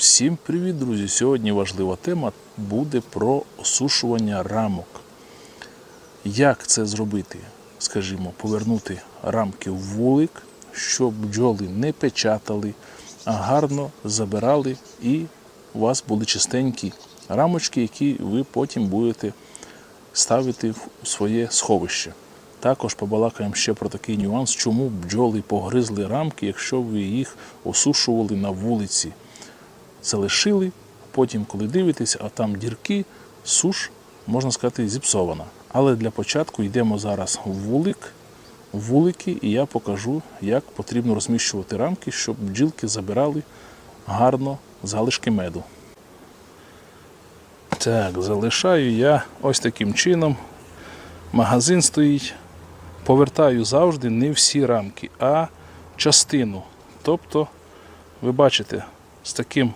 Всім привіт, друзі! Сьогодні важлива тема буде про осушування рамок. Як це зробити? Скажімо, повернути рамки в вулик, щоб бджоли не печатали, а гарно забирали і у вас були чистенькі рамочки, які ви потім будете ставити в своє сховище. Також побалакаємо ще про такий нюанс, чому бджоли погризли рамки, якщо ви їх осушували на вулиці залишили. Потім, коли дивитесь, а там дірки, суш, можна сказати, зіпсована. Але для початку йдемо зараз в вулик, в вулики, і я покажу, як потрібно розміщувати рамки, щоб бджілки забирали гарно залишки меду. Так, залишаю я ось таким чином. Магазин стоїть. Повертаю завжди не всі рамки, а частину. Тобто, ви бачите, з таким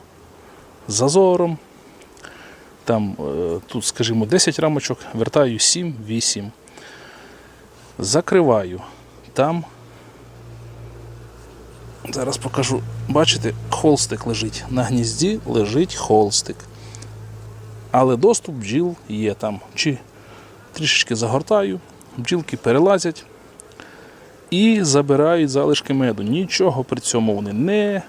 зазором. Там, е, тут, скажімо, 10 рамочок, вертаю 7-8. Закриваю. Там. Зараз покажу. Бачите, холстик лежить. На гнізді лежить холстик. Але доступ бджіл є там. Чи трішечки загортаю, бджілки перелазять і забирають залишки меду. Нічого при цьому вони не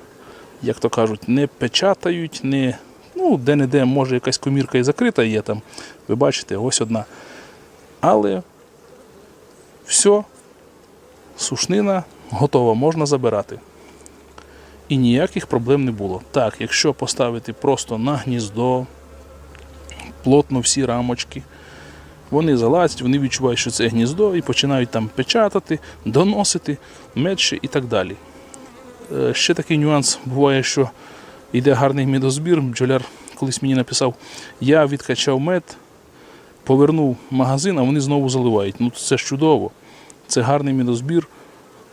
як то кажуть, не печатають, не, ну, де-не-де, може якась комірка і закрита є там. Ви бачите, ось одна. Але все, сушнина готова, можна забирати. І ніяких проблем не було. Так, якщо поставити просто на гніздо, плотно всі рамочки, вони залазять, вони відчувають, що це гніздо, і починають там печатати, доносити, медше і так далі. Е, Ще такий нюанс буває, що йде гарний медозбір. Бджоляр колись мені написав, я відкачав мед, повернув магазин, а вони знову заливають. Ну це ж чудово. Це гарний медозбір.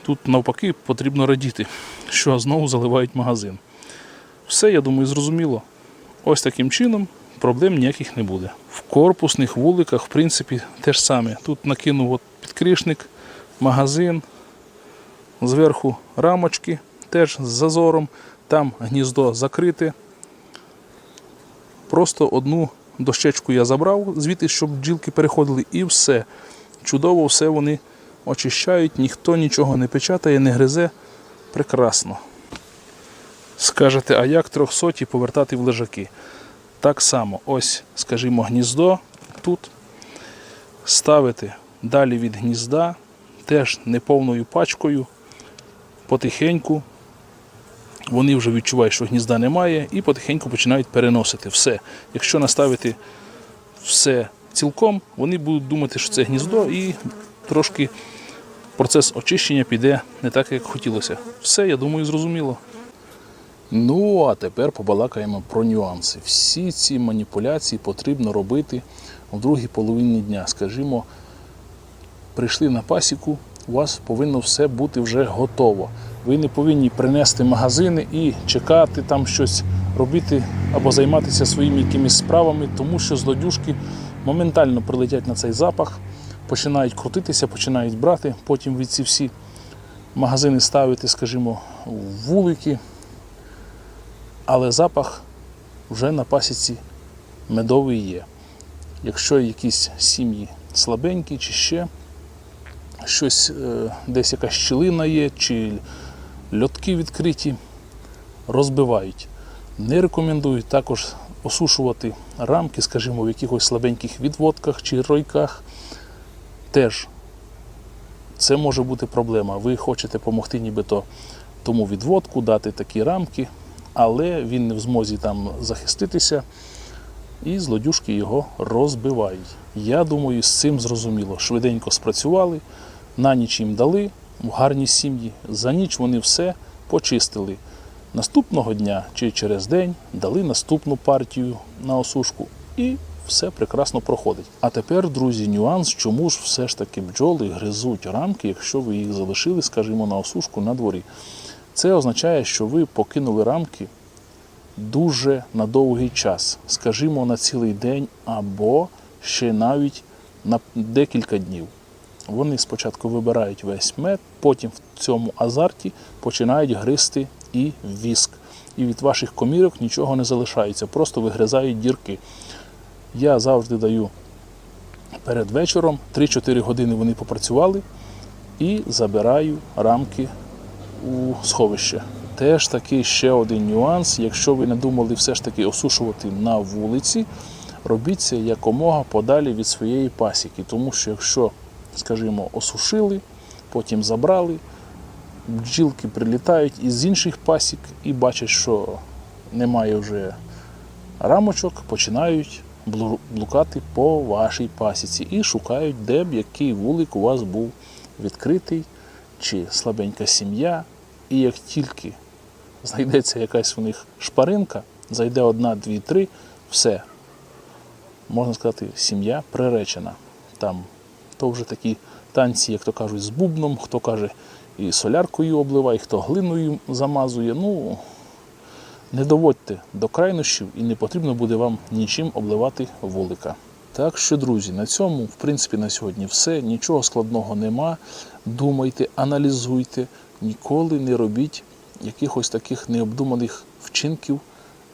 Тут навпаки потрібно радіти, що знову заливають магазин. Все, я думаю, зрозуміло. Ось таким чином проблем ніяких не буде. В корпусних вуликах, в принципі, те ж саме. Тут накинув от підкришник, магазин, зверху рамочки теж з зазором, там гніздо закрите. Просто одну дощечку я забрав звідти, щоб бджілки переходили, і все. Чудово, все вони очищають, ніхто нічого не печатає, не гризе. Прекрасно. Скажете, а як трьохсоті повертати в лежаки? Так само, ось, скажімо, гніздо тут. Ставити далі від гнізда, теж неповною пачкою, потихеньку. Вони вже відчувають, що гнізда немає, і потихеньку починають переносити все. Якщо наставити все цілком, вони будуть думати, що це гніздо, і трошки процес очищення піде не так, як хотілося. Все, я думаю, зрозуміло. Ну, а тепер побалакаємо про нюанси. Всі ці маніпуляції потрібно робити в другій половині дня. Скажімо, прийшли на пасіку, у вас повинно все бути вже готово. Ви не повинні принести магазини і чекати там щось робити або займатися своїми якимись справами, тому що злодюжки моментально прилетять на цей запах, починають крутитися, починають брати, потім від ці всі магазини ставити, скажімо, в вулики. Але запах вже на пасіці медовий є. Якщо якісь сім'ї слабенькі чи ще щось, е, десь якась щілина є, чи льотки відкриті, розбивають. Не рекомендую також осушувати рамки, скажімо, в якихось слабеньких відводках чи ройках. Теж це може бути проблема. Ви хочете допомогти нібито тому відводку, дати такі рамки, але він не в змозі там захиститися, і злодюжки його розбивають. Я думаю, з цим зрозуміло. Швиденько спрацювали, на ніч їм дали в гарні сім'ї. За ніч вони все почистили. Наступного дня чи через день дали наступну партію на осушку і все прекрасно проходить. А тепер, друзі, нюанс, чому ж все ж таки бджоли гризуть рамки, якщо ви їх залишили, скажімо, на осушку на дворі. Це означає, що ви покинули рамки дуже на довгий час, скажімо, на цілий день або ще навіть на декілька днів. Вони спочатку вибирають весь мед, потім в цьому азарті починають гризти і віск. і від ваших комірок нічого не залишається, просто вигризають дірки. Я завжди даю перед вечором 3-4 години вони попрацювали і забираю рамки у сховище. Теж такий ще один нюанс. Якщо ви не думали все ж таки осушувати на вулиці, робіть це якомога подалі від своєї пасіки. Тому що якщо, скажімо, осушили, потім забрали, бджілки прилітають із інших пасік і бачать, що немає вже рамочок, починають блукати по вашій пасіці і шукають, де б який вулик у вас був відкритий чи слабенька сім'я. І як тільки знайдеться якась у них шпаринка, зайде одна, дві, три, все. Можна сказати, сім'я приречена. Там то вже такі танці, як то кажуть, з бубном, хто каже, і соляркою обливає, хто глиною замазує. Ну, не доводьте до крайнощів і не потрібно буде вам нічим обливати вулика. Так що, друзі, на цьому, в принципі, на сьогодні все. Нічого складного нема. Думайте, аналізуйте, ніколи не робіть якихось таких необдуманих вчинків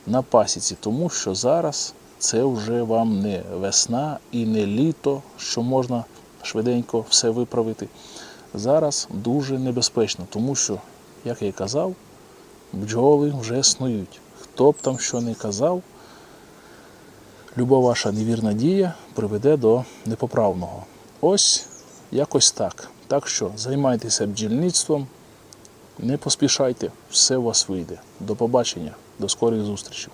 на пасіці, тому що зараз це вже вам не весна і не літо, що можна швиденько все виправити. Зараз дуже небезпечно, тому що, як я і казав, бджоли вже снують. Хто б там що не казав, люба ваша невірна дія приведе до непоправного. Ось якось так. Так що займайтеся бджільництвом, не поспішайте, все у вас вийде. До побачення, до скорих зустрічей.